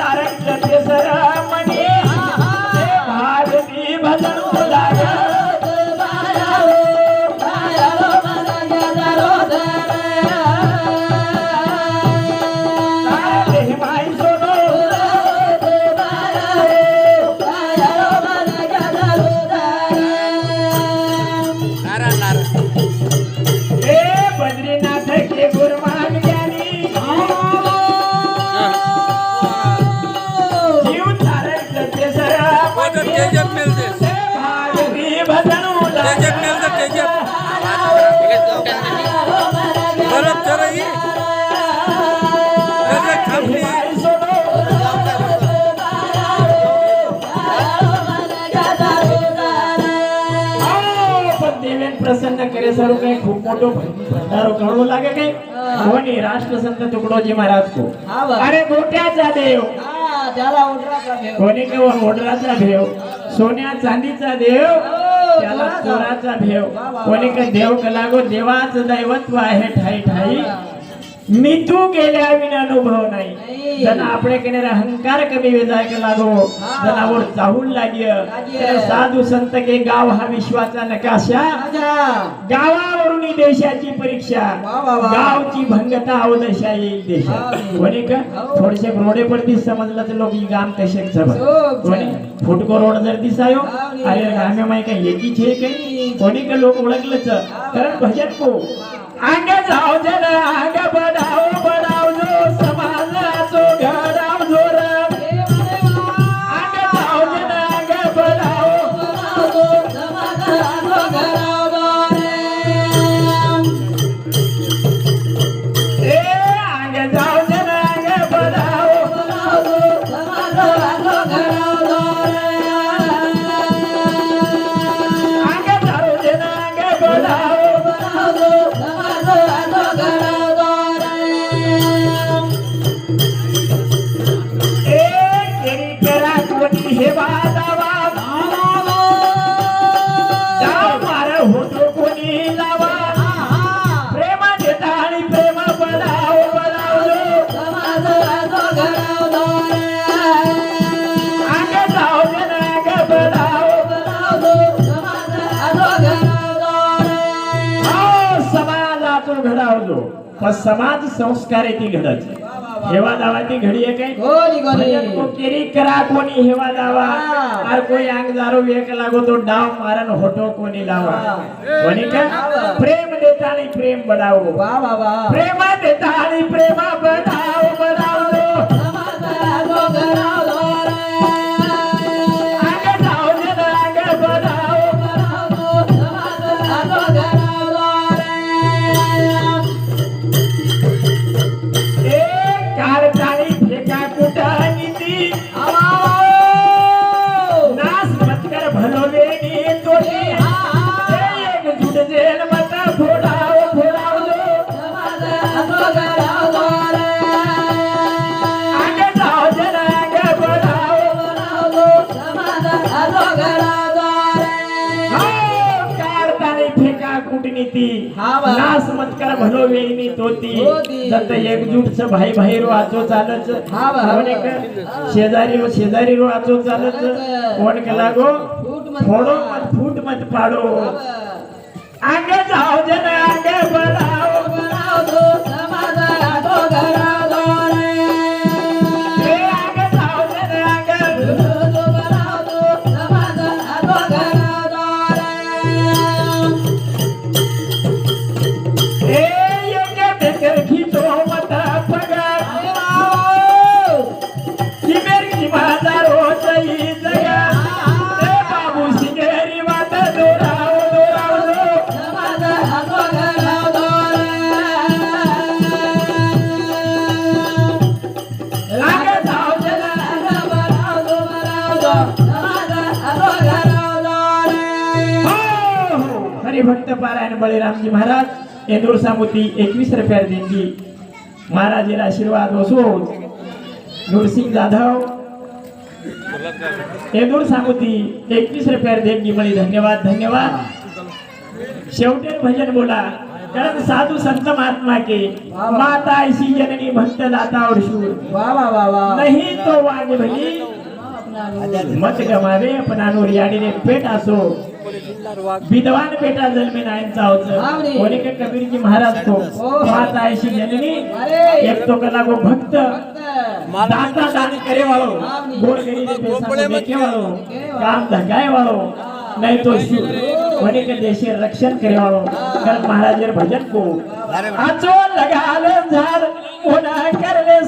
तारक जते દેવેન પ્રસન્ન કરે સરું કઈ ખૂબ મોટો ભંડારો કરવો લાગે કઈ કોની રાષ્ટ્રસંત ટુકડોજી મહારાજ को हा बा. अरे गोट्याचा देव त्याला उठला भेव कोणी केव ओढराचा भेव सोन्या चांदीचा देव त्याला चोराचा भेव कोणी का देव कलागो देवाचं दैवत्व आहे ठाई ठाई मिथु गेल्या विना अनुभव नाही. त्यांना आपण केले अहंकार कमी वेजाय के लागो जनावर चाहून लागिय साधू संत के गाव हा विश्वाचा नकाशा. गावावरून देशाची परीक्षा. गावची भंगता अवदशा येईल देशात. कोणी हो का? थोडेसे रोडे पडती समजलं तर लोक गाम कसे हो फुटको रोड जर दिसायो अरे रामे माय का एकीच हे काही कोणी का लोक ओळखलंच? कारण भजन को. आग जाऊ जरा आग बड समाजातून घडावलो पण समाज संस्कार ती घडायची हेवा दावाची घडी आहे काय? भजन को केरी करा कोणी हेवा दावा. हा. और कोई अंग दारू वेक लागो तो डाव मारन होटो कोणी लावा. हा. कोणी का? हा. प्रेम देता आणि प्रेम बडावो. वा वा वा. प्रेम देता आणि प्रेम बडाव. फेका कूटनीती हा बा. नास मत कर भलो वेणी तोती. तोती. जत एकजूट भाई भाई रो आचो चालच हा हा शेजारी रो शेजारी रो आचो चालच. कोण के लागो फोडो. मत फूट मत पाडो. आगे जाओ जन आगे बढ़ाओ पारायण बळीरामजी महाराज इंदूर सामुती एकवीस रुपया देणगी. महाराजेला आशीर्वाद असो नूरसिंग जाधव इंदूर सामुती एकवीस रुपया देणगी मळी धन्यवाद धन्यवाद. शेवटे भजन बोला. कारण साधू संत महात्मा के माता ऐसी जननी भक्त दाता और शूर. नहीं तो वागे भली मत गमावे अपना नोरियाडी रे पेट असो विद्वान बेटा जन्मे नायनचा होत कोणी के कबीर जी महाराज को माता ऐसी जननी एक तो कला को भक्त. दाता दान करे वालो गोड़ गरी दे पैसा देखे वालो काम धगाए वालो नहीं तो कोणी के देशे रक्षण करे वालो कर महाराज भजन को आचो लगा ले झार उना कर ले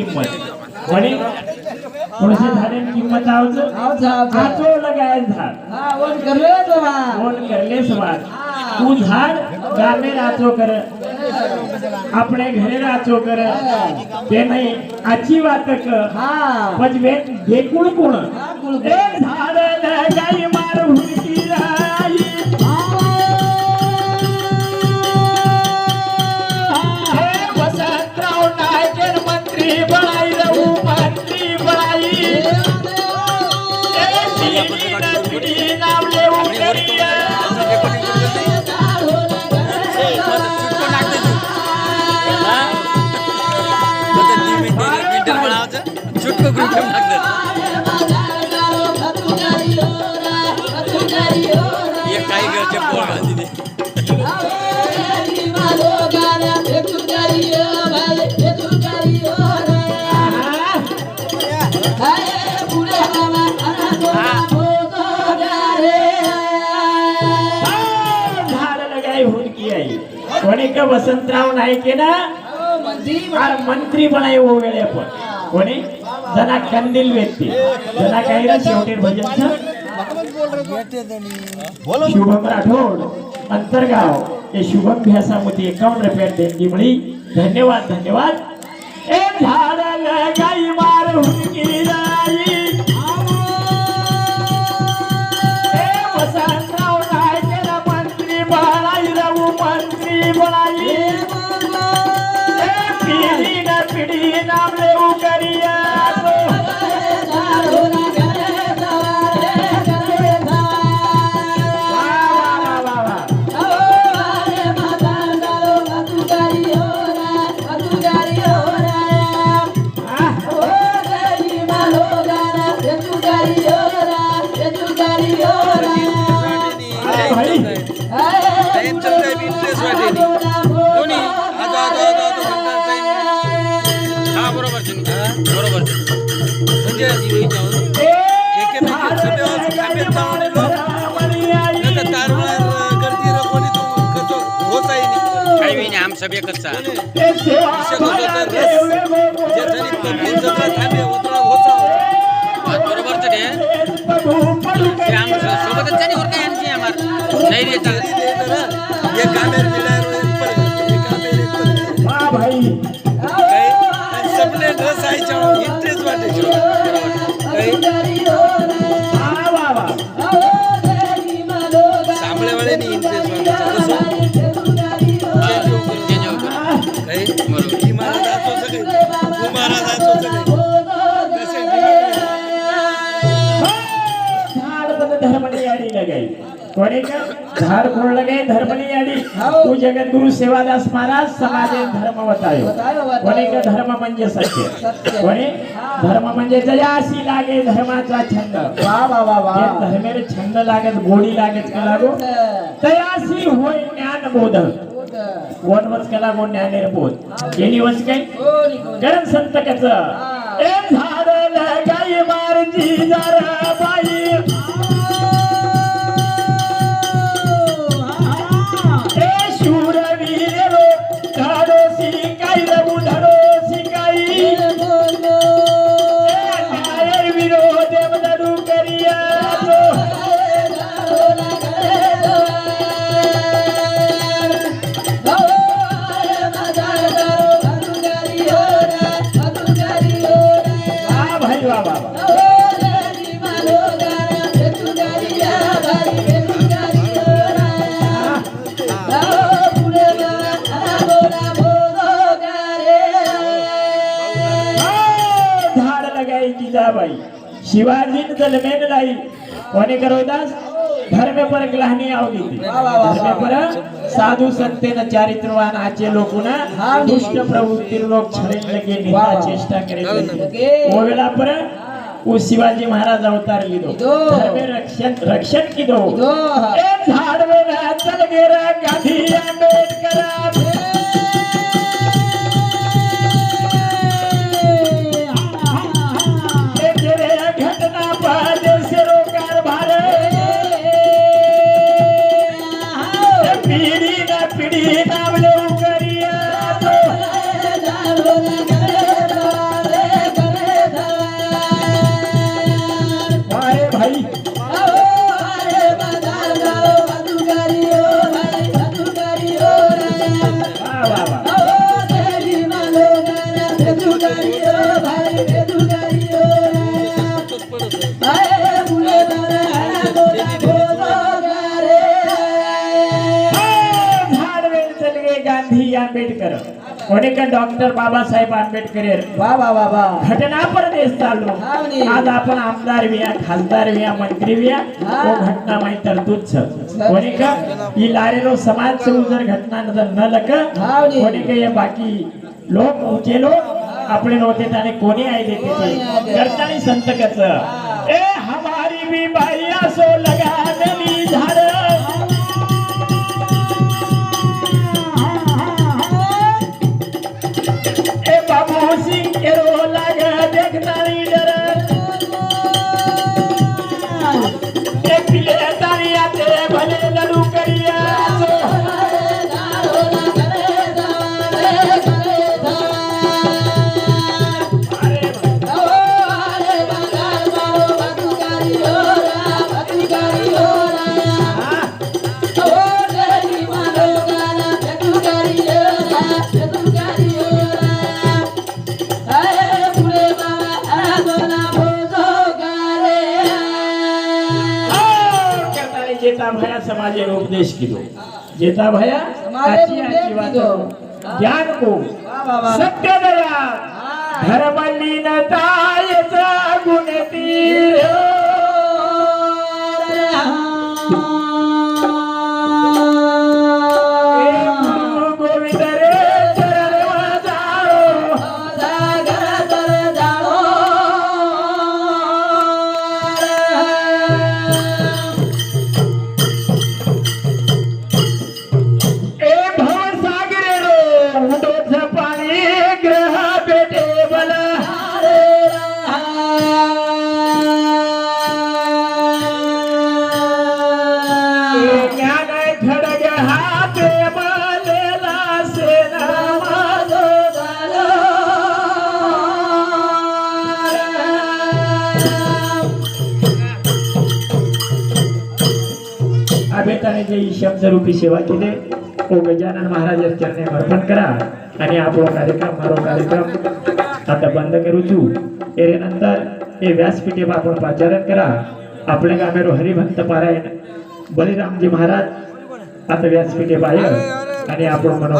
किंमत म्हणे कोणत्या झाडाची किंमत नावाचं આવજો આવજો आचो लगाय झाड હા ઓન કરલે તો વા कोण करले सवार तू झाड गामे राचो कर આપણે ઘરે રાચો કર તે નહીં આછી વાત ક હા પછી દેકુળ કોણ હા, કુળ કોણ. એ ઝાડ લગાઈ আপনাদের कोणी का वसंतराव नायके ना? और मंत्री बनाई वो वेळे पण. कोणी? जना कंदील व्यक्ती. जना काही ना शेवटी भजनचं शुभम राठोड अंतरगाव. हे शुभम भ्यासामध्ये एकावन्न रुपयात देणगी मिळी. धन्यवाद धन्यवाद. ए झाड पिढी ना पिढी नाम लेऊ करिया वा वा वा वा वा Ah, भाई टाइम आमचा बेकचा बरोबर तर आमचं सोबतच नाही होत नाही आमची आम्हाला नाही देत एक कामेर मिळालं धर्मनी याडी हो. तू जगत गुरु सेवादास महाराज समाजे धर्म बतायो धर्म म्हणजे सत्य. कोणी. धर्म म्हणजे जयासी लागे धर्माचा छंद. वा वा वा वा. जे धर्मेर छंद लागत गोडी लागत का लागो? तयासी होय ज्ञान बोध. कोण वच का लागो ज्ञानेर बोध? येणी वच काय? गरम संत कच ए झाड लगाई मारजी जरा. शिवाजी जलमेन लाई कोणी करोदास धर्म पर ग्लानी आवली धर्म पर साधु संते न चारित्रवान आचे लोक ना हाँ, दुष्ट प्रवृत्ति लोग छड़ेन लगे निंदा. चेष्टा करे लगे. वो वेला पर वो शिवाजी महाराज अवतार लीधो लीधो. धर्म रक्षण रक्षण लीधो. ए झाड में ना चल गेरा गांधी आंबेडकर आंबेडकर. कोणी का डॉक्टर बाबासाहेब आंबेडकर? वा वा वा वा. घटना पर देश चाललो हाव नी. आज आपण आमदार विया खासदार विया मंत्री विया हा. वो घटना माही तरतूद कोणी का ई लारेलो समाज से उधर घटना नजर न लग. कोणी का ये बाकी लोक ऊंचे लोक आपले नव्हते त्याने कोणी देते ते आई देते. करतानी संत कच. ए हमारी भी बाईया सो Así quiero जेता भया समाजे उपदेश कीधो जेता भया समाजे आची उपदेश आची वातो कीधो. ज्ञान को सत्य दया धर्मलीनतायचा गुण आबेताने जे शब्द रूपी सेवा केले ओ गजानन महाराज चरणे अर्पण करा आणि आपलो कार्यक्रम मारो कार्यक्रम आता बंद करू छू एरे हे व्यासपीठे आपण पाचारण करा. आपल्या गामेरो हरिभक्त पारायण. बलिरामजी महाराज आता व्यासपीठे बाहेर आणि आपण म्हणू